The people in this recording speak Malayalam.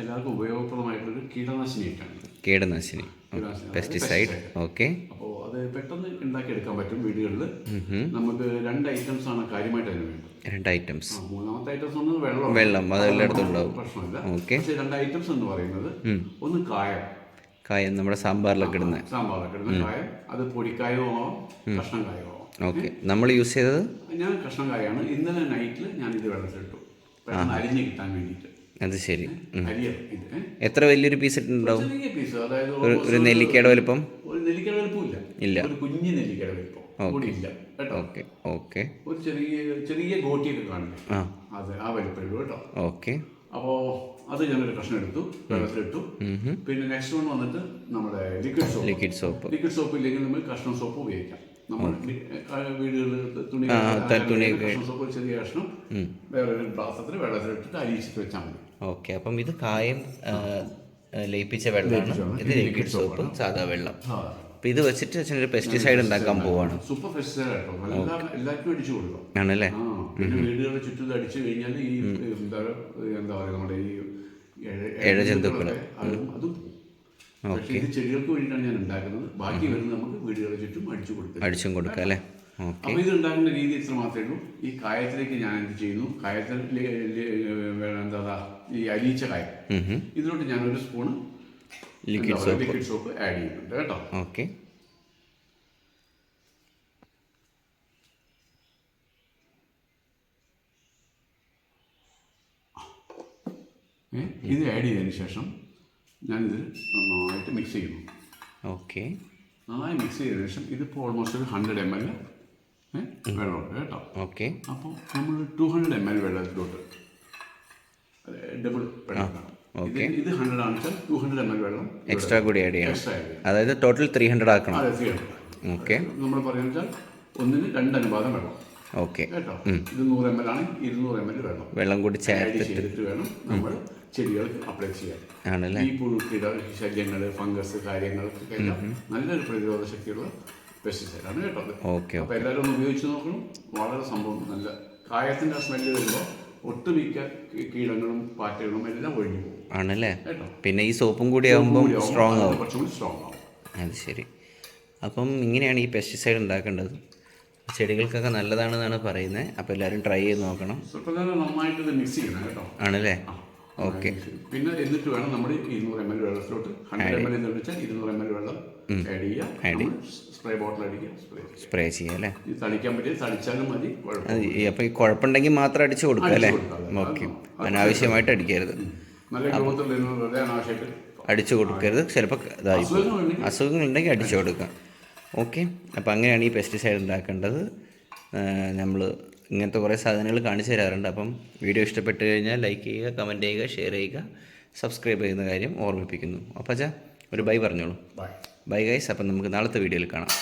എല്ലാവർക്കും ഉപയോഗപ്രദമായിട്ടൊരു കീടനാശിനിയൊക്കെയാണ് കീടനാശിനി. പെസ്റ്റിസൈഡ് ഓക്കെ അപ്പോൾ അത് പെട്ടെന്ന് ഉണ്ടാക്കിയെടുക്കാൻ പറ്റും വീടുകളിൽ നമുക്ക് രണ്ട് ഐറ്റംസ് ആണ് കാര്യമായിട്ട് അതിന് വേണ്ടത്. രണ്ട് ഐറ്റംസ് മൂന്നാമത്തെ ഐറ്റംസ് ഒന്ന് വെള്ളം. വെള്ളം, അത് എല്ലായിടത്തും ഉണ്ടാവും. പ്രശ്നമില്ല. ഓക്കെ. പക്ഷേ രണ്ട് ഐറ്റംസ് എന്ന് പറയുന്നത് ഒന്ന് കായം. കായം നമ്മുടെ സാമ്പാറിലൊക്കെ ഇടുന്ന. സാമ്പാറിലൊക്കെ ഇടുന്ന കായം. അത് പൊടിക്കായോ ആവാം കഷ്ണം കായോ ഓക്കെ നമ്മൾ യൂസ് ചെയ്തത്? ഞാൻ കഷ്ണം കായാണ്. ഇന്നലെ നൈറ്റിൽ ഞാൻ ഇത് വെള്ളത്തിലിട്ടു. അരിഞ്ഞ് കിട്ടാൻ വേണ്ടിയിട്ട്. അത് ശരി? എത്ര വലിയൊരു പീസ് ഇട്ടുണ്ടാവും ഒരു- നെല്ലിക്കയുടെ വലിപ്പം? നെല്ലിക്കയുടെ വലുപ്പമില്ല ഇല്ല. ഒരു കുഞ്ഞു നെല്ലിക്കയുടെ വലുപ്പം. ഇല്ല. ഓക്കെ. ഓക്കെ. ഒരു ചെറിയ ചെറിയ ഗോട്ടിയൊക്കെ കാണില്ലേ ആ. അതെ ആ വലിപ്പം കേട്ടോ. ഓക്കെ. അപ്പോൾ അത് ഞാനൊരു കഷ്ണം എടുത്തു. വെള്ളത്തിലിട്ടു. പിന്നെ നെക്സ്റ്റ് വൺ വന്നിട്ട് നമ്മുടെ liquid soap liquid soap liquid soap ഇല്ലെങ്കിൽ നമ്മൾ കഷ്ണം സോപ്പ് ഉപയോഗിക്കാം. നമ്മൾ വീടുകളിൽ കഷ്ണം സോപ്പ് ഒരു ചെറിയ കഷ്ണം വേറൊരു പാത്രത്തിൽ വെള്ളത്തിലിട്ടിട്ട് അരിയിച്ചിട്ട് വെച്ചാൽ മതി. ഓക്കെ അപ്പം ഇത് കായം ലയിപ്പിച്ച വെള്ളമാണ്. ഇത് ലിക്വിഡ് സോപ്പ് സാധാ വെള്ളം. അപ്പം ഇത് വെച്ചിട്ട് അച്ഛനൊരു പെസ്റ്റിസൈഡ് ഉണ്ടാക്കാൻ പോവാണ്. സൂപ്പർ പെസ്റ്റിസൈഡ് കേട്ടോ എല്ലാ എല്ലാവർക്കും അടിച്ചു കൊടുക്കാം. ആണല്ലേ? പിന്നെ വീടുകളുടെ ചുറ്റും അടിച്ചു കഴിഞ്ഞാൽ ഈ എന്താ എന്താ പറയുക നമ്മുടെ ഈ ഇഴജന്തുക്കളെ അതും. പക്ഷേ ഇത് ചെടികൾക്ക് വേണ്ടിയിട്ടാണ് ഞാൻ ഉണ്ടാക്കുന്നത്. ബാക്കി വരുന്നത് നമുക്ക് വീടുകളുടെ ചുറ്റും അടിച്ചു കൊടുക്കുക അടിച്ചും കൊടുക്കുക അല്ലേ? അപ്പോൾ ഇത് ഉണ്ടാക്കുന്ന രീതി ഇത്ര മാത്രമേ ഉള്ളൂ. ഈ കായത്തിലേക്ക് ഞാൻ എന്ത് ചെയ്യുന്നു? കായത്തിൽ എന്താ ഈ അലിയിച്ച കായം. ഇതിലോട്ട് ഞാൻ ഒരു spoon liquid liquid soap add ചെയ്യുന്നുണ്ട് കേട്ടോ. ഓക്കെ. ഇത് ആഡ് ചെയ്തതിന് ശേഷം ഞാനിത് നന്നായിട്ട് മിക്സ് ചെയ്യുന്നു. ഓക്കെ നന്നായി മിക്സ് ചെയ്ത ശേഷം ഇതിപ്പോൾ ഓൾമോസ്റ്റ് ഒരു ഹൺഡ്രഡ് എം എൽ വെള്ളമുണ്ട് കേട്ടോ. ഓക്കെ അപ്പോൾ നമ്മൾ ടു ഹൺഡ്രഡ് എം എൽ വെള്ളത്തിലോട്ട് ഡബിൾ വെള്ളം ഇത് ഇത് ഹൺഡ്രഡ് ആണ് വെച്ചാൽ ടു ഹൺഡ്രഡ് എം എൽ വെള്ളം എക്സ്ട്രാ കൂടി ആഡ് ചെയ്യണം. അതായത് ടോട്ടൽ ത്രീ ഹൺഡ്രഡ് ആക്കണം. ഓക്കെ നമ്മൾ പറയുന്നത് ഒന്നിന് രണ്ട് അനുപാതം വെള്ളം. ഓക്കെ കേട്ടോ? ഇത് നൂറ് എം എൽ ആണ് ഇരുന്നൂറ് എം എൽ വെള്ളം. വെള്ളം കൂടി ചേർത്തിട്ട്. വേണം നമ്മൾ ചെടികൾക്ക് അപ്ലൈ ചെയ്യാം. ഈ പുഴുക്കിട ശല്യങ്ങൾ ഫംഗസ് കാര്യങ്ങളൊക്കെ എല്ലാം നല്ലൊരു പ്രതിരോധ ശക്തിയുള്ള പെസ്റ്റിസൈഡാണ് കേട്ടോ. ഓക്കെ അപ്പോൾ എല്ലാവരും ഒന്ന് ഉപയോഗിച്ച് നോക്കണം. വളരെ സംഭവം നല്ല കായത്തിന്റെ ആ സ്മെല്ല് വരുമ്പോൾ ഒട്ടുമിക്ക കീടങ്ങളും പാറ്റകളും എല്ലാം ഒഴിഞ്ഞു പോകും. ആണല്ലേ? പിന്നെ ഈ സോപ്പും കൂടി ആകുമ്പോൾ സ്ട്രോങ് ആവും. കുറച്ചുകൂടി സ്ട്രോങ് ആവും. അത് ശരി. അപ്പം ഇങ്ങനെയാണ് ഈ പെസ്റ്റിസൈഡ് ഉണ്ടാക്കേണ്ടത്. ചെടികൾക്കൊക്കെ നല്ലതാണെന്നാണ് പറയുന്നത്. അപ്പോൾ എല്ലാവരും ട്രൈ ചെയ്ത് നോക്കണം. നന്നായിട്ട് മിക്സ് ചെയ്യണം കേട്ടോ. ആണല്ലേ. ഓക്കെ. പിന്നെ എന്നിട്ട് വേണം നമ്മൾ ഇരുന്നൂറ് എം എൽ വെള്ളത്തിലോട്ട് ഹൺഡ്രഡ് എം എൽ എന്ന് വെച്ചാൽ ഇരുന്നൂറ് എം എൽ വെള്ളം ആഡ് ചെയ്യുക. സ്പ്രേ ബോട്ടിൽ അടിക്കുക. സ്പ്രേ സ്പ്രേ ചെയ്യാം അല്ലേ? തളിക്കാൻ പറ്റിയത് തളിച്ചാലും മതി അപ്പോൾ ഈ കുഴപ്പമുണ്ടെങ്കിൽ മാത്രം അടിച്ചു കൊടുക്കുക അല്ലേ. ഓക്കെ. അനാവശ്യമായിട്ട് അടിക്കരുത്. നല്ല അനാവശ്യമായിട്ട് അടിച്ചു കൊടുക്കരുത്. ചിലപ്പോൾ ഇതായി അസുഖങ്ങളുണ്ടെങ്കിൽ അടിച്ചു കൊടുക്കാം ഓക്കെ. അപ്പോൾ അങ്ങനെയാണ് ഈ പെസ്റ്റിസൈഡ് ഉണ്ടാക്കേണ്ടത്. നമ്മൾ ഇങ്ങനത്തെ കുറേ സാധനങ്ങൾ കാണിച്ചു തരാറുണ്ട്. അപ്പം വീഡിയോ ഇഷ്ടപ്പെട്ട് കഴിഞ്ഞാൽ ലൈക്ക് ചെയ്യുക കമന്റ് ചെയ്യുക ഷെയർ ചെയ്യുക സബ്സ്ക്രൈബ് ചെയ്യുന്ന കാര്യം ഓർമ്മിപ്പിക്കുന്നു. അപ്പോൾ അച്ഛാ ഒരു ബൈ പറഞ്ഞോളൂ. ബൈ ബൈ ഗൈസ് അപ്പം നമുക്ക് നാളത്തെ വീഡിയോയിൽ കാണാം.